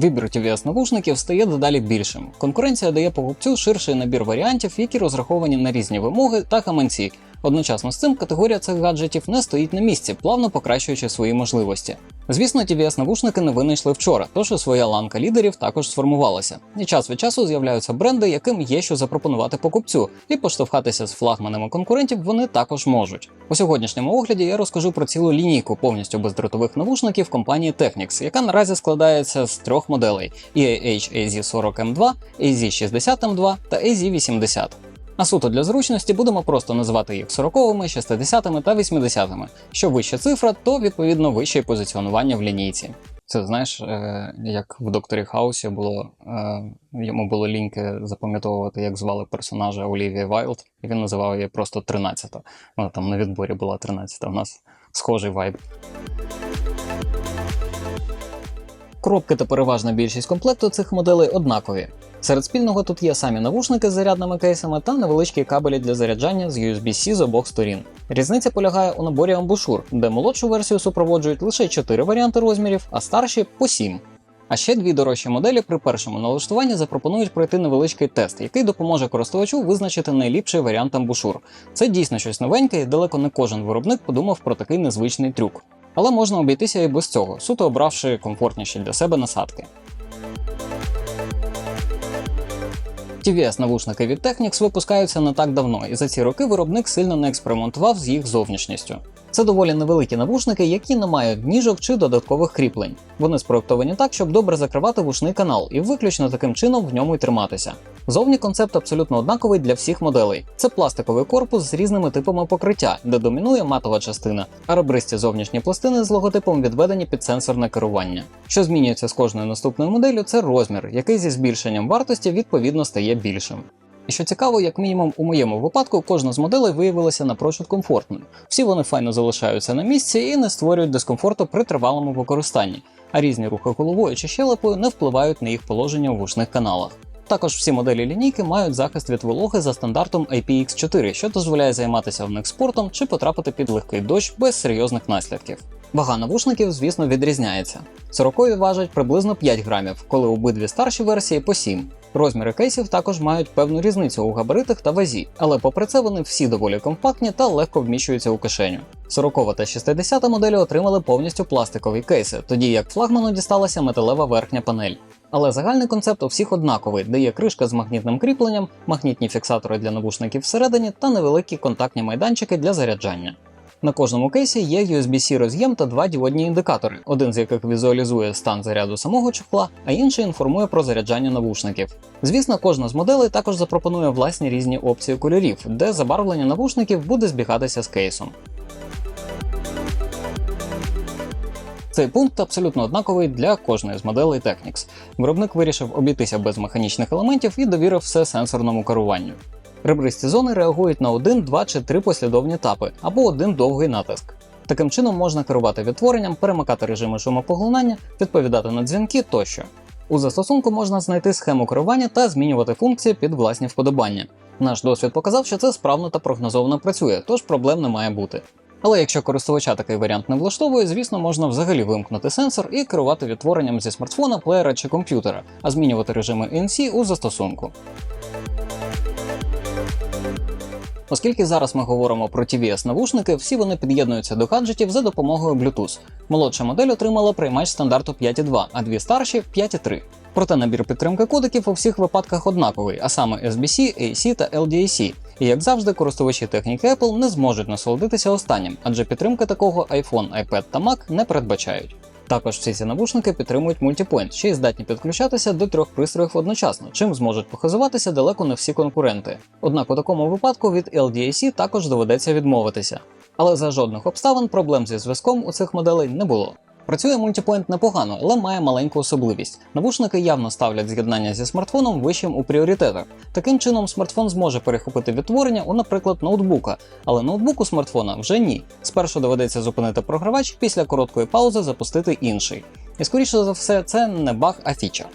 Вибір tvs навушників стає дедалі більшим. Конкуренція дає покупцю ширший набір варіантів, які розраховані на різні вимоги та гаманці. Одночасно з цим категорія цих гаджетів не стоїть на місці, плавно покращуючи свої можливості. Звісно, tvs навушники не винайшли вчора, тож і своя ланка лідерів також сформувалася. І час від часу з'являються бренди, яким є що запропонувати покупцю, і поштовхатися з флагманами конкурентів вони також можуть. У сьогоднішньому огляді я розкажу про цілу лінійку повністю бездротових навушників компанії Technics, яка наразі складається з трьох моделей: EAH AZ40M2, AZ60M2 та AZ80. А суто для зручності будемо просто називати їх 40-ми, 60-ми та 80-ми. Що вища цифра, то відповідно вище позиціонування в лінійці. Це знаєш, е, як в докторі Хаусі було е, йому було ліньки запам'ятовувати, як звали персонажа Олівія Вайлд, і він називав її просто 13-та. Вона там на відборі була 13-та. У нас схожий вайб. Коробки та переважна більшість комплекту цих моделей однакові. Серед спільного тут є самі навушники з зарядними кейсами та невеличкі кабелі для заряджання з USB-C з обох сторін. Різниця полягає у наборі амбушур, де молодшу версію супроводжують лише 4 варіанти розмірів, а старші по 7. А ще дві дорожчі моделі при першому налаштуванні запропонують пройти невеличкий тест, який допоможе користувачу визначити найліпший варіант амбушур. Це дійсно щось новеньке, і далеко не кожен виробник подумав про такий незвичний трюк. Але можна обійтися і без цього, суто обравши комфортніші для себе насадки. Tvs навушники від Technics випускаються не так давно, і за ці роки виробник сильно не експериментував з їх зовнішністю. Це доволі невеликі навушники, які не мають ніжок чи додаткових кріплень. Вони спроектовані так, щоб добре закривати вушний канал, і виключно таким чином в ньому й триматися. Зовні концепт абсолютно однаковий для всіх моделей. Це пластиковий корпус з різними типами покриття, де домінує матова частина, а ребристі зовнішні пластини з логотипом відведені під сенсорне керування. Що змінюється з кожною наступною моделлю, це розмір, який зі збільшенням вартості відповідно стає більшим. І що цікаво, як мінімум у моєму випадку кожна з моделей виявилася напрочуд комфортною. Всі вони файно залишаються на місці і не створюють дискомфорту при тривалому використанні, а різні рухи головою чи щелепою не впливають на їх положення у вушних каналах. Також всі моделі лінійки мають захист від вологи за стандартом IPX4, що дозволяє займатися в них спортом чи потрапити під легкий дощ без серйозних наслідків. Вага навушників, звісно, відрізняється. 40 важать приблизно 5 грамів, коли обидві старші версії по 7. Розміри кейсів також мають певну різницю у габаритах та вазі, але попри це вони всі доволі компактні та легко вміщуються у кишеню. 40 та 60 моделі отримали повністю пластикові кейси, тоді як флагману дісталася металева верхня панель. Але загальний концепт у всіх однаковий, де є кришка з магнітним кріпленням, магнітні фіксатори для навушників всередині та невеликі контактні майданчики для заряджання. На кожному кейсі є USB-C роз'єм та два діодні індикатори, один з яких візуалізує стан заряду самого чохла, а інший інформує про заряджання навушників. Звісно, кожна з моделей також запропонує власні різні опції кольорів, де забарвлення навушників буде збігатися з кейсом. Цей пункт абсолютно однаковий для кожної з моделей Technics. Виробник вирішив обійтися без механічних елементів і довірив все сенсорному керуванню. Ребристі зони реагують на один, два чи три послідовні тапи або один довгий натиск. Таким чином можна керувати відтворенням, перемикати режими шумопоглинання, відповідати на дзвінки тощо. У застосунку можна знайти схему керування та змінювати функції під власні вподобання. Наш досвід показав, що це справно та прогнозовано працює, тож проблем не має бути. Але якщо користувача такий варіант не влаштовує, звісно, можна взагалі вимкнути сенсор і керувати відтворенням зі смартфона, плеєра чи комп'ютера, а змінювати режими ANC у застосунку. Оскільки зараз ми говоримо про tvs навушники, всі вони під'єднуються до гаджетів за допомогою Bluetooth. Молодша модель отримала приймач стандарту 5.2, а дві старші 5.3. Проте набір підтримки кодеків у всіх випадках однаковий, а саме SBC, AC та LDAC. І як завжди, користувачі техніки Apple не зможуть насолодитися останнім, адже підтримки такого iPhone, iPad та Mac не передбачають. Також всі ці навушники підтримують мультипоінт, ще й здатні підключатися до трьох пристроїв одночасно, чим зможуть похизуватися далеко не всі конкуренти. Однак у такому випадку від LDAC також доведеться відмовитися. Але за жодних обставин проблем зі зв'язком у цих моделей не було. Працює мультипоінт непогано, але має маленьку особливість. Навушники явно ставлять з'єднання зі смартфоном вищим у пріоритетах. Таким чином, смартфон зможе перехопити відтворення у, наприклад, ноутбука, але ноутбуку смартфона вже ні. Спершу доведеться зупинити програвач, після короткої паузи запустити інший. І скоріше за все, це не баг, а фіча.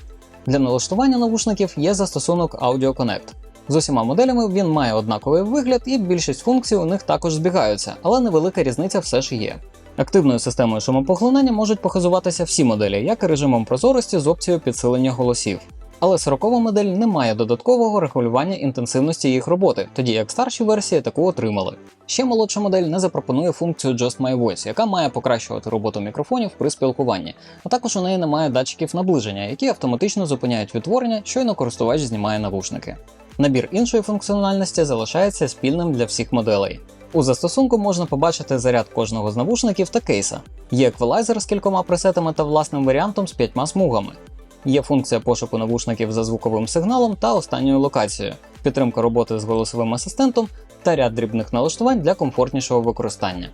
Для налаштування навушників є застосунок Audio Connect. З усіма моделями він має однаковий вигляд, і більшість функцій у них також збігаються, але невелика різниця все ж є. Активною системою шумопоглинання можуть похизуватися всі моделі, як і режимом прозорості з опцією підсилення голосів. Але 40 модель не має додаткового регулювання інтенсивності їх роботи, тоді як старші версії таку отримали. Ще молодша модель не запропонує функцію Just My Voice, яка має покращувати роботу мікрофонів при спілкуванні. А також у неї немає датчиків наближення, які автоматично зупиняють відтворення, щойно користувач знімає навушники. Набір іншої функціональності залишається спільним для всіх моделей. У застосунку можна побачити заряд кожного з навушників та кейса. Є еквалайзер з кількома пресетами та власним варіантом з п'ятьма смугами. Є функція пошуку навушників за звуковим сигналом та останньою локацією, підтримка роботи з голосовим асистентом та ряд дрібних налаштувань для комфортнішого використання.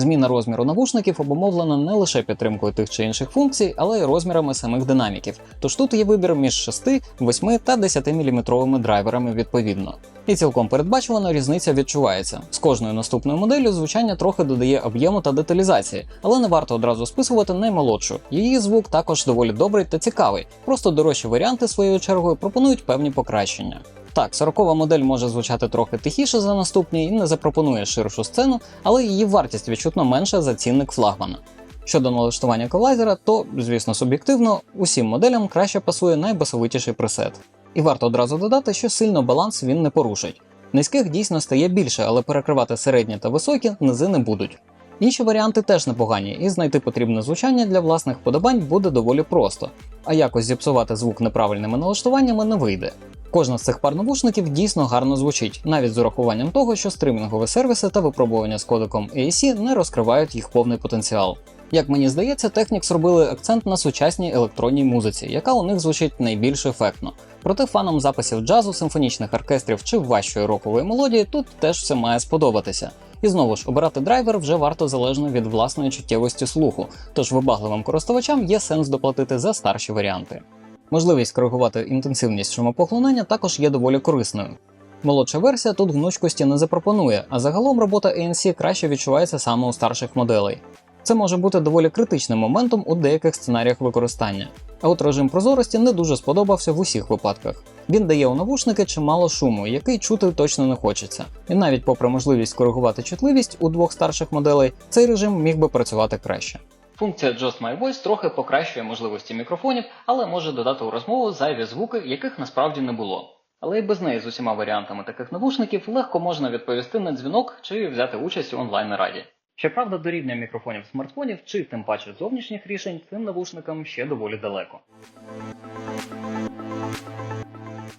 Зміна розміру навушників обумовлена не лише підтримкою тих чи інших функцій, але й розмірами самих динаміків. Тож тут є вибір між 6, 8 та 10 мм драйверами відповідно. І цілком передбачувано різниця відчувається. З кожною наступною моделлю звучання трохи додає об'єму та деталізації, але не варто одразу списувати наймолодшу. Її звук також доволі добрий та цікавий. Просто дорожчі варіанти своєю чергою пропонують певні покращення. Так, 40 модель може звучати трохи тихіше за наступні і не запропонує ширшу сцену, але її вартість відчутно менша за цінник флагмана. Щодо налаштування колайзера, то, звісно, суб'єктивно, усім моделям краще пасує найбасовитіший пресет. І варто одразу додати, що сильно баланс він не порушить. Низьких дійсно стає більше, але перекривати середні та високі низи не будуть. Інші варіанти теж непогані, і знайти потрібне звучання для власних подобань буде доволі просто, а якось зіпсувати звук неправильними налаштуваннями не вийде. Кожна з цих пар навушників дійсно гарно звучить, навіть з урахуванням того, що стримінгові сервіси та випробування з кодеком AAC не розкривають їх повний потенціал. Як мені здається, Technics зробили акцент на сучасній електронній музиці, яка у них звучить найбільш ефектно. Проте фанам записів джазу, симфонічних оркестрів чи важчої рокової мелодії тут теж все має сподобатися. І знову ж обирати драйвер вже варто залежно від власної чуттєвості слуху, тож вибагливим користувачам є сенс доплатити за старші варіанти. Можливість коригувати інтенсивність шумопоглинання також є доволі корисною. Молодша версія тут гнучкості не запропонує, а загалом робота ANC краще відчувається саме у старших моделей. Це може бути доволі критичним моментом у деяких сценаріях використання. А от режим прозорості не дуже сподобався в усіх випадках. Він дає у навушники чимало шуму, який чути точно не хочеться. І навіть попри можливість коригувати чутливість у двох старших моделей, цей режим міг би працювати краще. Функція Just My Voice трохи покращує можливості мікрофонів, але може додати у розмову зайві звуки, яких насправді не було. Але і без неї з усіма варіантами таких навушників легко можна відповісти на дзвінок чи взяти участь у онлайн-нараді. Щоправда, до рівня мікрофонів смартфонів чи тим паче зовнішніх рішень цим навушникам ще доволі далеко.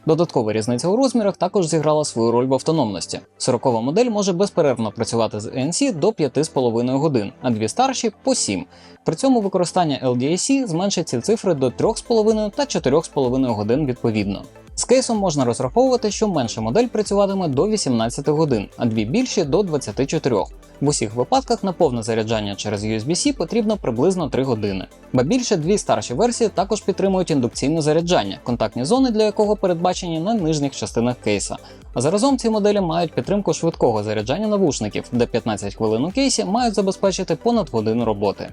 Додаткова різниця у розмірах також зіграла свою роль в автономності. 40 модель може безперервно працювати з ANC до 5,5 годин, а дві старші по 7. При цьому використання LDAC зменшить ці цифри до 3,5 та 4,5 годин відповідно. З кейсом можна розраховувати, що менша модель працюватиме до 18 годин, а дві більші до 24. В усіх випадках на повне заряджання через USB-C потрібно приблизно 3 години. Ба більше дві старші версії також підтримують індукційне заряджання, контактні зони для якого передбачені на нижніх частинах кейса. А заразом ці моделі мають підтримку швидкого заряджання навушників, де 15 хвилин у кейсі мають забезпечити понад годину роботи.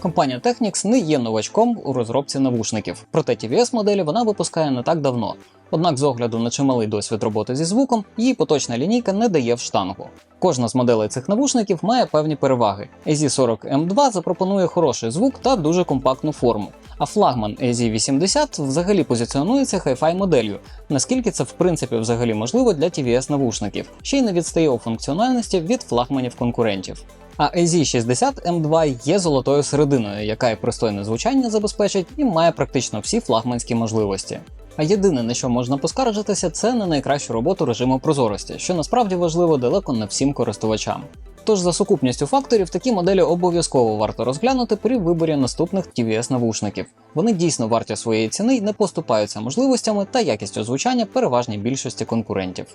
Компанія Technics не є новачком у розробці навушників, проте tvs моделі вона випускає не так давно. Однак, з огляду на чималий досвід роботи зі звуком, її поточна лінійка не дає в штангу. Кожна з моделей цих навушників має певні переваги. AZ40M2 запропонує хороший звук та дуже компактну форму. А флагман AZ80 взагалі позиціонується хай-фай моделлю, наскільки це в принципі взагалі можливо для tvs навушників, ще й не відстає у функціональності від флагманів конкурентів. А AZ60M2 є золотою серединою, яка і пристойне звучання забезпечить і має практично всі флагманські можливості. А єдине, на що можна поскаржитися, це на найкращу роботу режиму прозорості, що насправді важливо далеко не всім користувачам. Тож за сукупністю факторів такі моделі обов'язково варто розглянути при виборі наступних tvs навушників. Вони дійсно варті своєї ціни й не поступаються можливостями та якістю звучання переважній більшості конкурентів.